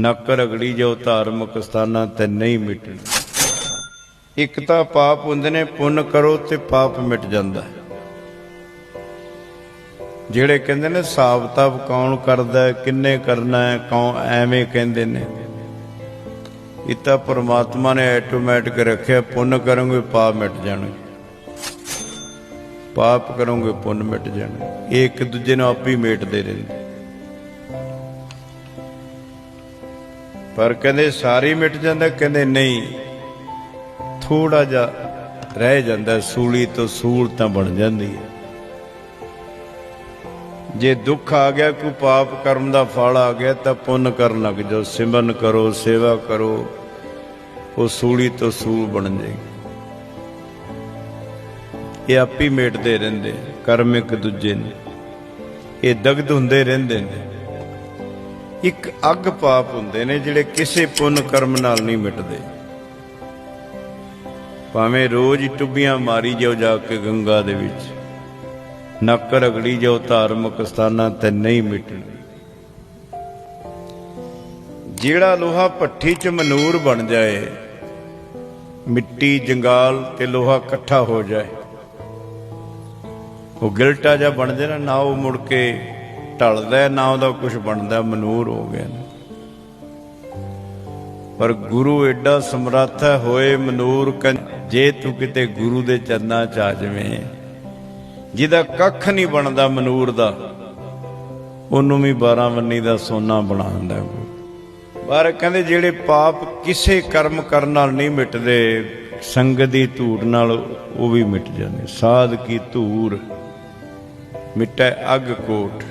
ਨੱਕ ਰਗੜੀ ਜੋ ਧਾਰਮਿਕ ਸਥਾਨਾਂ ਤੇ ਨਹੀਂ ਮਿਟਣ। ਇੱਕ ਤਾਂ ਪਾਪ ਹੁੰਦੇ ਨੇ, ਪੁੰਨ ਕਰੋ ਤੇ ਪਾਪ ਮਿਟ ਜਾਂਦਾ ਜਿਹੜੇ ਕਹਿੰਦੇ ਨੇ ਹਿਸਾਬ ਕਿਤਾਬ ਕੌਣ ਕਰਦਾ ਕਿੰਨੇ ਕਰਨਾ ਹੈ, ਕੌਣ ਐਵੇਂ ਕਹਿੰਦੇ ਨੇ। ਇਹ ਤਾਂ ਪ੍ਰਮਾਤਮਾ ਨੇ ਆਟੋਮੈਟਿਕ ਰੱਖਿਆ, ਪੁੰਨ ਕਰੋਗੇ ਪਾਪ ਮਿਟ ਜਾਣਗੇ। ਪਾਪ ਕਰੋਗੇ, ਪੁੰਨ ਮਿਟ ਜਾਣਗੇ। ਇਹ ਇੱਕ ਦੂਜੇ ਨੂੰ ਆਪ ਹੀ ਮੇਟਦੇ ਰਹਿੰਦੇ। ਪਰ ਕਹਿੰਦੇ ਸਾਰੀ ਮਿਟ ਜਾਂਦਾ, ਕਹਿੰਦੇ ਨਹੀਂ। ਥੋੜਾ ਜਿਹਾ ਰਹਿ ਜਾਂਦਾ, ਸੂਲੀ ਤੋਂ ਸੂਲ ਤਾਂ ਬਣ ਜਾਂਦੀ ਹੈ। ਜੇ ਦੁੱਖ ਆ ਗਿਆ, ਕੋਈ ਪਾਪ ਕਰਮ ਦਾ ਫਲ ਆ ਗਿਆ, ਤਾਂ ਪੁੰਨ ਕਰਨ ਲੱਗ ਜਾਓ, ਸਿਮਰਨ ਕਰੋ, ਸੇਵਾ ਕਰੋ, ਉਹ ਸੂਲੀ ਤੋਂ ਸੂਲ ਬਣ ਜਾਏਗੀ। ਇਹ ਆਪੀ ਮੇਟਦੇ ਰਹਿੰਦੇ, ਕਰਮ ਇੱਕ ਦੂਜੇ ਨੇ। ਇਹ ਦਗਧ ਹੁੰਦੇ ਰਹਿੰਦੇ ਨੇ। ਇੱਕ ਅੱਗ ਪਾਪ ਹੁੰਦੇ ਨੇ ਜਿਹੜੇ ਕਿਸੇ ਪੁੰਨ ਕਰਮ ਨਾਲ ਨਹੀਂ ਮਿਟਦੇ। ਭਾਵੇਂ ਰੋਜ਼ ਟੁੱਬੀਆਂ ਮਾਰੀ ਜਾਓ ਜਾ ਕੇ ਗੰਗਾ ਦੇ ਵਿੱਚ, ਨੱਕ ਰਗੜੀ ਜਾਓ ਧਾਰਮਿਕ ਸਥਾਨਾਂ ਤੇ ਨਹੀਂ ਮਿਟਣੀ। ਜਿਹੜਾ ਲੋਹਾ ਭੱਠੀ 'ਚ ਮਨੂਰ ਬਣ ਜਾਏ, ਮਿੱਟੀ ਜੰਗਾਲ ਤੇ ਲੋਹਾ ਇਕੱਠਾ ਹੋ ਜਾਏ, ਉਹ ਗਿਲਟਾ ਜਿਹਾ ਬਣ ਜਾਏ ਨਾ ਉਹ ਮੁੜ ਕੇ ਢਲਦਾ ਨਾ ਉਹਦਾ ਕੁਝ ਬਣਦਾ, ਮਨੂਰ ਹੋ ਗਿਆ ਪਰ ਗੁਰੂ ਐਡਾ ਸਮਰੱਥ ਹੈ, ਹੋਏ ਮਨੂਰ ਜੇ ਤੂੰ ਕਿਤੇ ਗੁਰੂ ਦੇ ਚਰਨਾਂ ਚ ਆ ਜਾਵੇਂ, ਜਿਹਦਾ ਕੱਖ ਨਹੀਂ ਬਣਦਾ ਮਨੂਰ ਦਾ, ਉਹਨੂੰ ਵੀ 12 ਵੰਨੀ ਦਾ ਸੋਨਾ ਬਣਾ ਦਿੰਦਾ ਗੁਰੂ ਪਰ ਕਹਿੰਦੇ ਜਿਹੜੇ ਪਾਪ ਕਿਸੇ ਕਰਮ ਕਰਨ ਨਾਲ ਨਹੀਂ ਮਿਟਦੇ, ਸੰਗਤ ਦੀ ਧੂੜ ਨਾਲ ਉਹ ਵੀ ਮਿਟ ਜਾਂਦੇ। ਸਾਧ ਕੀ ਧੂੜ ਮਿਟੈ ਅਗ ਕੋਟ।